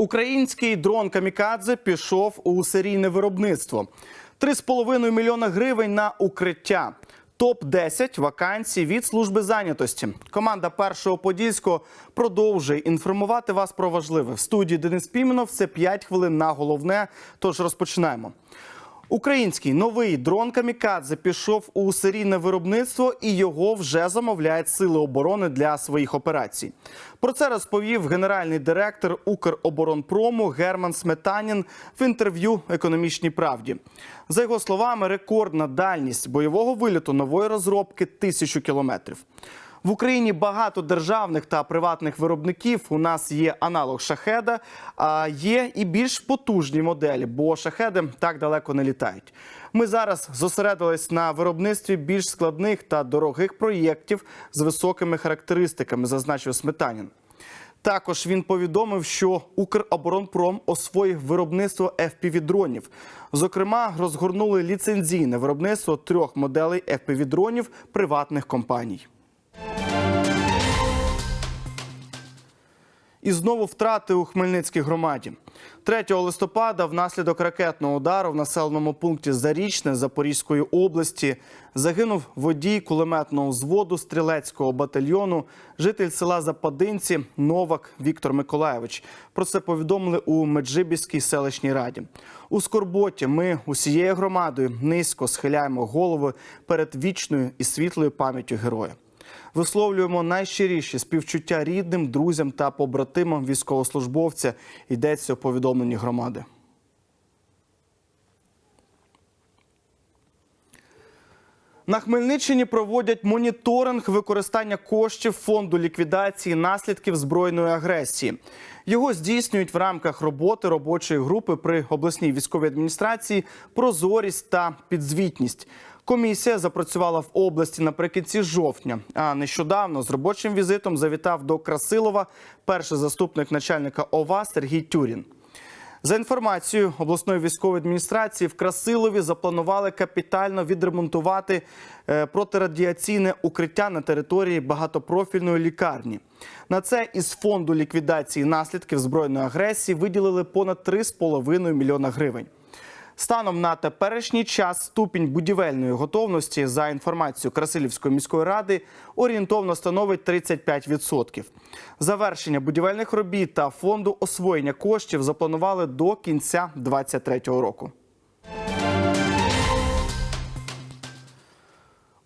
Український дрон Камікадзе пішов у серійне виробництво. 3,5 мільйона гривень на укриття. Топ 10 вакансій від служби зайнятості. Команда першого подільського продовжує інформувати вас про важливе. В студії Денис Піменов це 5 хвилин на головне. Тож розпочинаємо. Український новий дрон Камікадзе пішов у серійне виробництво і його вже замовляють сили оборони для своїх операцій. Про це розповів генеральний директор Укроборонпрому Герман Сметанін в інтерв'ю Економічній правді. За його словами, рекордна дальність бойового виліту нової розробки тисячу кілометрів. В Україні багато державних та приватних виробників. У нас є аналог шахеда, а є і більш потужні моделі, бо шахеди так далеко не літають. Ми зараз зосередились на виробництві більш складних та дорогих проєктів з високими характеристиками, зазначив Сметанін. Також він повідомив, що Укроборонпром освоїв виробництво FPV-дронів. Зокрема, розгорнули ліцензійне виробництво трьох моделей FPV-дронів приватних компаній. І знову втрати у Хмельницькій громаді. 3 листопада внаслідок ракетного удару в населеному пункті Зарічне Запорізької області загинув водій кулеметного взводу стрілецького батальйону, житель села Западинці Новак Віктор Миколаєвич. Про це повідомили у Меджибіській селищній раді. У скорботі ми усією громадою низько схиляємо голови перед вічною і світлою пам'яттю героя. Висловлюємо найщиріші співчуття рідним, друзям та побратимам військовослужбовця. Йдеться у повідомленні громади. На Хмельниччині проводять моніторинг використання коштів фонду ліквідації наслідків збройної агресії. Його здійснюють в рамках роботи робочої групи при обласній військовій адміністрації прозорість та підзвітність. Комісія запрацювала в області наприкінці жовтня. А нещодавно з робочим візитом завітав до Красилова перший заступник начальника ОВА Сергій Тюрін. За інформацією обласної військової адміністрації, в Красилові запланували капітально відремонтувати е, протирадіаційне укриття на території багатопрофільної лікарні. На це із фонду ліквідації наслідків збройної агресії виділили понад 3,5 мільйона гривень. Станом на теперішній час ступінь будівельної готовності за інформацією Красилівської міської ради орієнтовно становить 35%. Завершення будівельних робіт та фонду освоєння коштів запланували до кінця 2023 року.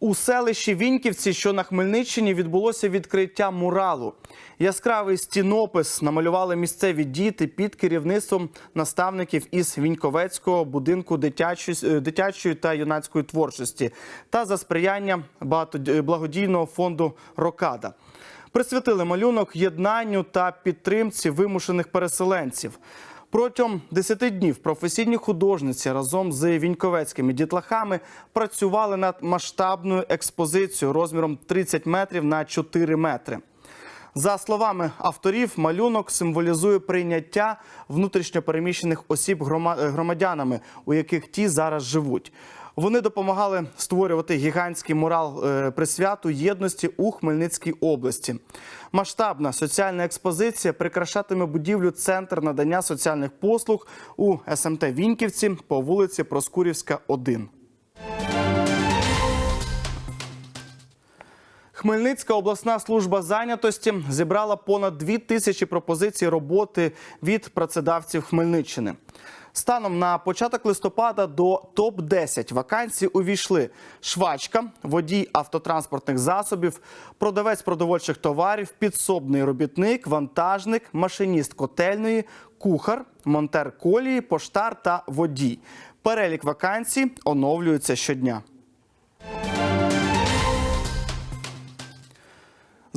У селищі Віньківці, що на Хмельниччині, відбулося відкриття муралу. Яскравий стінопис намалювали місцеві діти під керівництвом наставників із Віньковецького будинку дитячої, дитячої та юнацької творчості та за сприяння багато- благодійного фонду Рокада. Присвятили малюнок єднанню та підтримці вимушених переселенців. Протягом 10 днів професійні художниці разом з віньковецькими дітлахами працювали над масштабною експозицією розміром 30 метрів на 4 метри. За словами авторів, малюнок символізує прийняття внутрішньопереміщених осіб громадянами, у яких ті зараз живуть. Вони допомагали створювати гігантський мурал е, присвяту єдності у Хмельницькій області. Масштабна соціальна експозиція прикрашатиме будівлю Центр надання соціальних послуг у СМТ Віньківці по вулиці Проскурівська, 1. Хмельницька обласна служба зайнятості зібрала понад дві тисячі пропозицій роботи від працедавців Хмельниччини. Станом на початок листопада до топ 10 вакансій увійшли швачка, водій автотранспортних засобів, продавець продовольчих товарів, підсобний робітник, вантажник, машиніст котельної, кухар, монтер колії, поштар та водій. Перелік вакансій оновлюється щодня.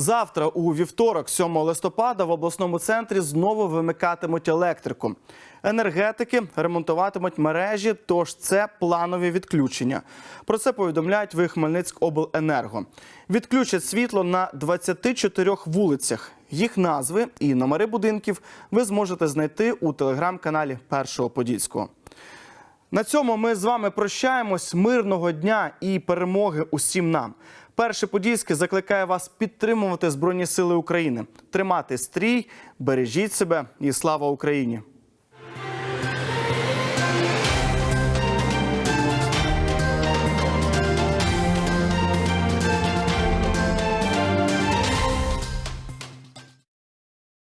Завтра, у вівторок, 7 листопада, в обласному центрі знову вимикатимуть електрику. Енергетики ремонтуватимуть мережі, тож це планові відключення. Про це повідомляють в Хмельницькобленерго. Відключать світло на 24 вулицях. Їх назви і номери будинків ви зможете знайти у телеграм-каналі Першого Подільського. На цьому ми з вами прощаємось. Мирного дня і перемоги усім нам. Перше подільське закликає вас підтримувати Збройні Сили України, тримати стрій, бережіть себе і слава Україні.